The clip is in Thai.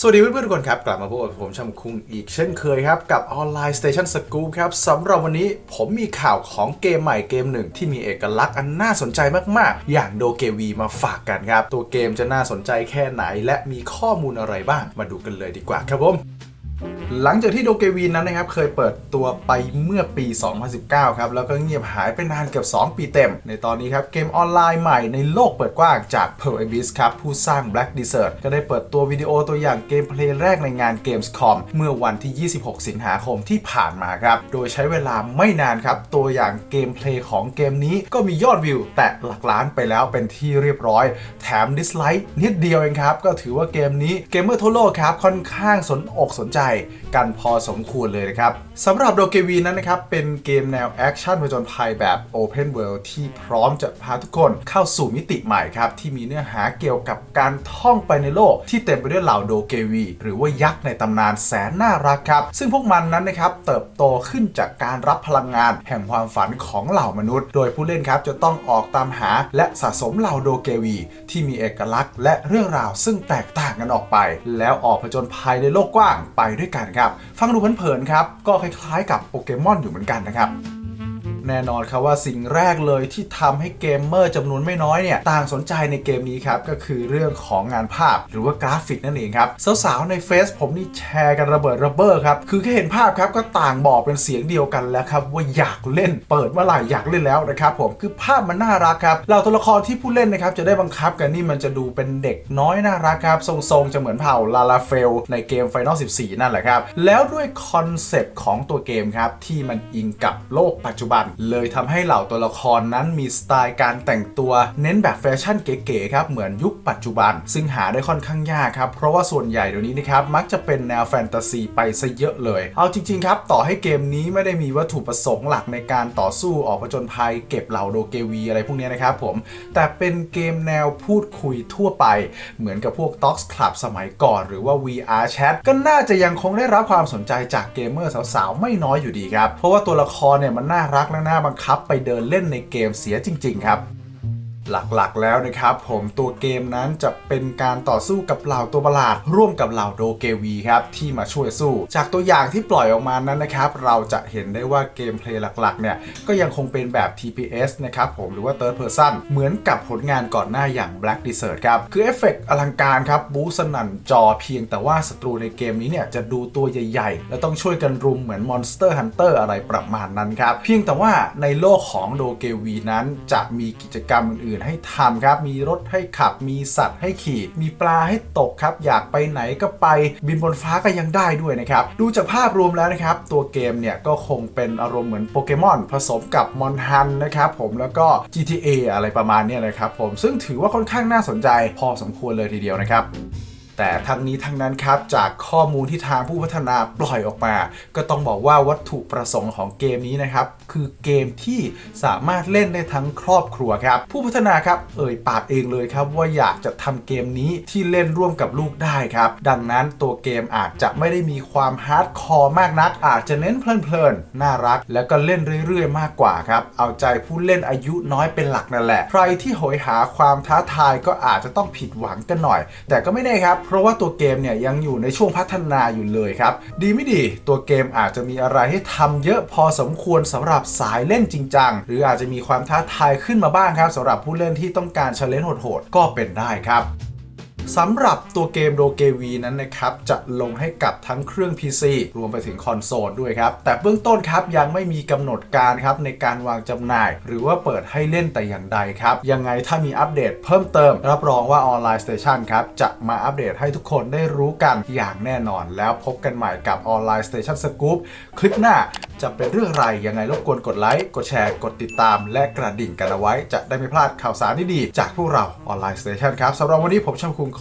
สวัสดีเพื่อนๆทุกคนครับ กลับมาพบกับผมชำคุงอีกเช่นเคยครับ กับออนไลน์สเตชันสกู๊ปครับสำหรับวันนี้ผมมีข่าวของเกมใหม่เกมหนึ่งที่มีเอกลักษณ์อันน่าสนใจมากๆ อย่างโดเกวีมาฝากกันครับ ตัวเกมจะน่าสนใจแค่ไหน และมีข้อมูลอะไรบ้างมาดูกันเลยดีกว่าครับผม หลังจากที่โดเกวีนั้นนะครับเคยเปิดตัวไปเมื่อปี 2019 ครับ แล้วก็เงียบหายไปนานเกือบ 2 ปีเต็ม ในตอนนี้ครับ เกมออนไลน์ใหม่ในโลกเปิดกว้างจาก Pearl Abyss ครับ ผู้สร้าง Black Desert ก็ได้เปิดตัววิดีโอตัวอย่างเกมเพลย์แรกในงาน Gamescom เมื่อวันที่ 26 สิงหาคมที่ผ่านมาครับ โดยใช้เวลาไม่นานครับ ตัวอย่างเกมเพลย์ของเกมนี้ก็มียอดวิว แตะหลักล้านไปแล้วเป็นที่เรียบร้อย แถมดิสไลค์นิดเดียวเองครับก็ถือว่าเกมนี้เกมเมอร์ทั่วโลกครับค่อนข้างสนอกสนใจ กันพอสมควรเลยนะครับสำหรับโดเกวีนั้นนะครับ เป็นเกมแนวแอคชั่นผจญภัยแบบ Open World ที่พร้อมจะพาทุกคนเข้าสู่มิติใหม่ครับ ที่มีเนื้อหาเกี่ยวกับการท่องไปในโลก ที่เต็มไปด้วยเหล่าโดเกวี หรือว่ายักษ์ในตำนานแสนน่ารักครับ ซึ่งพวกมันนั้นนะครับเติบโตขึ้นจากการรับพลังงาน แห่งความฝันของเหล่ามนุษย์ โดยผู้เล่นครับจะต้องออกตามหาและสะสมเหล่าโดเกวี ที่มีเอกลักษณ์ และเรื่องราวซึ่งแตกต่างกันออกไป แล้วออกผจญภัยในโลกกว้างไปด้วยกันครับฟังดูเพลินๆครับ ก็คล้ายๆกับโปเกมอนอยู่เหมือนกันนะครับ แน่นอนครับว่าสิ่งแรกเลยที่ทำให้เกมเมอร์จำนวนไม่น้อยเนี่ยต่างสนใจในเกมนี้ครับก็คือเรื่องของงานภาพหรือว่ากราฟิกนั่นเองครับสาวๆในเฟซผมนี่แชร์กันระเบิดระเบ้อครับคือแค่เห็นภาพครับก็ต่างบอกเป็นเสียงเดียวกันแล้วครับว่าอยากเล่นเปิดเมื่อไหร่อยากเล่นแล้วนะครับผมคือภาพมันน่ารักครับเหล่าตัวละครที่ผู้เล่นนะครับจะได้บังคับกันนี่มันจะดูเป็นเด็กน้อยน่ารักครับทรงๆจะเหมือนเผ่าลาลาเฟลในเกม Final 14 นั่นแหละครับแล้วด้วยคอนเซปต์ของตัวเกมครับที่มันอิงกับโลกปัจจุบันเลยทำให้เหล่าตัวละครนั้นมีสไตล์การแต่งตัวเน้นแบบแฟชั่นเก๋ๆครับเหมือนยุคปัจจุบัน ซึ่งหาได้ค่อนข้างยากครับ เพราะว่าส่วนใหญ่เดี๋ยวนี้นะครับมักจะเป็นแนวแฟนตาซีไปซะเยอะเลย เอาจริง ๆ ครับ ต่อให้เกมนี้ไม่ได้มีวัตถุประสงค์หลักในการต่อสู้ออกผจญภัย เก็บเหล่าโดเกวีอะไรพวกนี้นะครับผมแต่เป็นเกมแนวพูดคุยทั่วไป เหมือนกับพวก Docs Club สมัยก่อน หรือว่า VR Chat ก็น่าจะยังคงได้รับความสนใจจากเกมเมอร์สาวๆไม่น้อยอยู่ดีครับเพราะว่าตัวละครเนี่ยมันน่ารักและน่าบังคับไปเดินเล่นในเกมเสียจริง ๆ ครับ หลักๆแล้วนะครับผมตัวเกมนั้นจะเป็นการต่อสู้กับเหล่าตัวประหลาด ร่วมกับเหล่าโดเกวีครับที่มาช่วยสู้ จากตัวอย่างที่ปล่อยออกมานั้นนะครับเราจะเห็นได้ว่าเกมเพลย์หลักๆเนี่ยก็ยังคงเป็นแบบ TPS นะครับผมหรือว่า Third Person เหมือนกับผลงานก่อนหน้าอย่าง Black Desert ครับคือเอฟเฟกต์อลังการครับบูสนั่นจอเพียงแต่ว่าศัตรูในเกมนี้เนี่ยจะดูตัวใหญ่ๆ แล้วต้องช่วยกันรุมเหมือน Monster Hunter อะไรประมาณนั้นครับเพียงแต่ว่าในโลกของโดเกวีนั้นจะมีกิจกรรมอื่นๆ ให้ทำครับ มีรถให้ขับ มีสัตว์ให้ขี่ มีปลาให้ตกครับ อยากไปไหนก็ไป บินบนฟ้าก็ยังได้ด้วยนะครับ ดูจากภาพรวมแล้วนะครับ ตัวเกมเนี่ยก็คงเป็นอารมณ์เหมือนโปเกมอนผสมกับมอนฮันนะครับผม แล้วก็ GTA อะไรประมาณนี้นะครับผม ซึ่งถือว่าค่อนข้างน่าสนใจพอสมควรเลยทีเดียวนะครับ แต่ทั้งนี้ทั้งนั้นครับจากข้อมูลที่ทางผู้พัฒนาปล่อยออกมา ก็ต้องบอกว่าวัตถุประสงค์ของเกมนี้นะครับ คือเกมที่สามารถเล่นได้ทั้งครอบครัวครับ ผู้พัฒนาครับเอ่ยปากเองเลยครับ ว่าอยากจะทำเกมนี้ที่เล่นร่วมกับลูกได้ครับ ดังนั้นตัวเกมอาจจะไม่ได้มีความฮาร์ดคอร์มากนัก อาจจะเน้นเพลินๆน่ารัก แล้วก็เล่นเรื่อยๆ มากกว่าครับเอาใจผู้เล่นอายุน้อยเป็นหลักนั่นแหละ ใครที่โหยหาความท้าทายก็อาจจะต้องผิดหวังกันหน่อย แต่ก็ไม่แน่ครับราะว่าตัวเกมเนี่ยยังอยู่ในช่วงพัฒนาอยู่เลยครับ ดีไม่ดีตัวเกมอาจจะมีอะไรให้ทำเยอะพอสมควรสำหรับสายเล่นจริงจังหรืออาจจะมีความท้าทายขึ้นมาบ้างครับสำหรับผู้เล่นที่ต้องการเชลเลนโหดๆก็เป็นได้ครับ สำหรับตัวเกมโดเกวีนั้นนะครับจะลงให้กับทั้งเครื่อง PC รวมไปถึงคอนโซลด้วยครับ แต่เบื้องต้นครับยังไม่มีกำหนดการครับในการวางจำหน่าย หรือว่าเปิดให้เล่นแต่อย่างใดครับ ยังไงถ้ามีอัปเดตเพิ่มเติม รับรองว่าออนไลน์สเตชันครับจะมาอัปเดตให้ทุกคนได้รู้กันอย่างแน่นอน แล้วพบกันใหม่กับออนไลน์สเตชันสกู๊ปคลิปหน้าจะเป็นเรื่องอะไรยังไงรบกวนกดไลค์กดแชร์กดติดตาม และกระดิ่งกันเอาไว้ จะได้ไม่พลาดข่าวสารที่ดีจากพวกเราออนไลน์สเตชันครับสำหรับวันนี้ผมช่างคุง